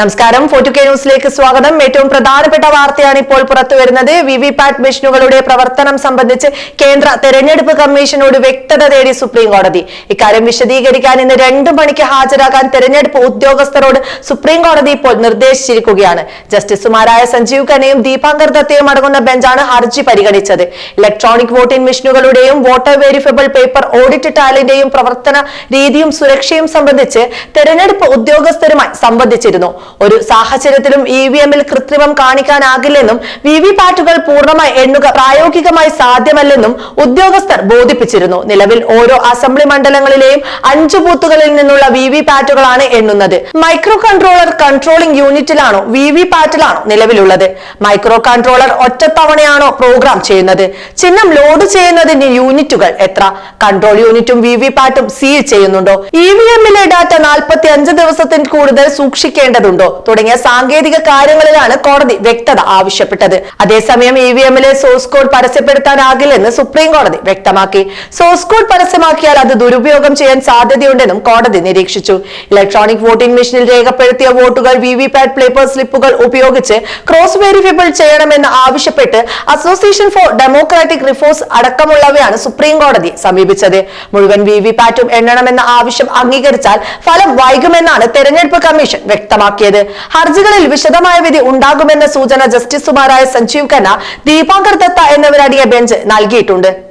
നമസ്കാരം. ഫോർട്ടു കെ ന്യൂസിലേക്ക് സ്വാഗതം. ഏറ്റവും പ്രധാനപ്പെട്ട വാർത്തയാണ് ഇപ്പോൾ പുറത്തുവരുന്നത് വി വി പാറ്റ് മെഷീനുകളുടെ പ്രവർത്തനം സംബന്ധിച്ച് കേന്ദ്ര തെരഞ്ഞെടുപ്പ് കമ്മീഷനോട് വ്യക്തത തേടി സുപ്രീം കോടതി ഇക്കാര്യം വിശദീകരിക്കാൻ ഇന്ന് രണ്ടു മണിക്ക് ഹാജരാകാൻ തെരഞ്ഞെടുപ്പ് ഉദ്യോഗസ്ഥരോട് സുപ്രീം കോടതി ഇപ്പോൾ നിർദ്ദേശിച്ചിരിക്കുകയാണ്. ജസ്റ്റിസുമാരായ സഞ്ജീവ് ഖന്നയും ദീപാങ്കർ ദത്തയും അടങ്ങുന്ന ബെഞ്ചാണ് ഹർജി പരിഗണിച്ചത്. ഇലക്ട്രോണിക് വോട്ടിംഗ് മെഷീനുകളുടെയും വോട്ടർ വെരിഫബിൾ പേപ്പർ ഓഡിറ്റ് ടാലിന്റെയും പ്രവർത്തന രീതിയും സുരക്ഷയും സംബന്ധിച്ച് തെരഞ്ഞെടുപ്പ് ഉദ്യോഗസ്ഥരുമായി സംബന്ധിച്ചിരുന്നു ഒരു സാഹചര്യത്തിലും ഇ വി എമ്മിൽ കൃത്രിമം കാണിക്കാനാകില്ലെന്നും വി വി പാറ്റുകൾ പൂർണമായി എണ്ണുക പ്രായോഗികമായി സാധ്യമല്ലെന്നും ഉദ്യോഗസ്ഥർ ബോധിപ്പിച്ചിരുന്നു. നിലവിൽ ഓരോ അസംബ്ലി മണ്ഡലങ്ങളിലെയും അഞ്ചു ബൂത്തുകളിൽ നിന്നുള്ള വി വി പാറ്റുകളാണ് എണ്ണുന്നത്. മൈക്രോ കൺട്രോളർ കൺട്രോളിംഗ് യൂണിറ്റിലാണോ വി വി പാറ്റിലാണോ നിലവിലുള്ളത്. മൈക്രോ കൺട്രോളർ ഒറ്റത്തവണയാണോ പ്രോഗ്രാം ചെയ്യുന്നത്? ചിഹ്നം ലോഡ് ചെയ്യുന്നതിന് യൂണിറ്റുകൾ എത്ര? കൺട്രോൾ യൂണിറ്റും വി വി പാറ്റും സീൽ ചെയ്യുന്നുണ്ടോ? ഇ വി എമ്മിലെ ഡാറ്റ നാൽപ്പത്തി അഞ്ച് ദിവസത്തിൽ കൂടുതൽ സൂക്ഷിക്കേണ്ടതുണ്ടോ? തുടങ്ങിയ സാങ്കേതിക കാര്യങ്ങളിലാണ് കോടതി വ്യക്തത ആവശ്യപ്പെട്ടത്. അതേസമയം ഇ വി എമ്മിലെ സോഴ്സ് കോഡ് പരസ്യപ്പെടുത്താനാകില്ലെന്ന് സുപ്രീം കോടതി വ്യക്തമാക്കി. സോഴ്സ് കോഡ് പരസ്യമാക്കിയാൽ അത് ദുരുപയോഗം ചെയ്യാൻ സാധ്യതയുണ്ടെന്നും കോടതി നിരീക്ഷിച്ചു. ഇലക്ട്രോണിക് വോട്ടിംഗ് മെഷീനിൽ രേഖപ്പെടുത്തിയ വോട്ടുകൾ വി വി പാറ്റ് പേപ്പർ സ്ലിപ്പുകൾ ഉപയോഗിച്ച് ക്രോസ് വെരിഫിബിൾ ചെയ്യണമെന്ന് ആവശ്യപ്പെട്ട് അസോസിയേഷൻ ഫോർ ഡെമോക്രാറ്റിക് റിഫോഴ്സ് അടക്കമുള്ളവയാണ് സുപ്രീം കോടതി സമീപിച്ചത്. മുഴുവൻ വി വി പാറ്റും എണ്ണണമെന്ന ആവശ്യം അംഗീകരിച്ചാൽ ഫലം വൈകുമെന്നാണ് തെരഞ്ഞെടുപ്പ് കമ്മീഷൻ വ്യക്തമാക്കിയത്. ഹർജികളിൽ വിശദമായ വിധി ഉണ്ടാകുമെന്ന സൂചന ജസ്റ്റിസുമാരായ സഞ്ജീവ് ഖന്ന ദീപാങ്കർ ദത്ത എന്നിവരടങ്ങിയ ബെഞ്ച് നൽകിയിട്ടുണ്ട്.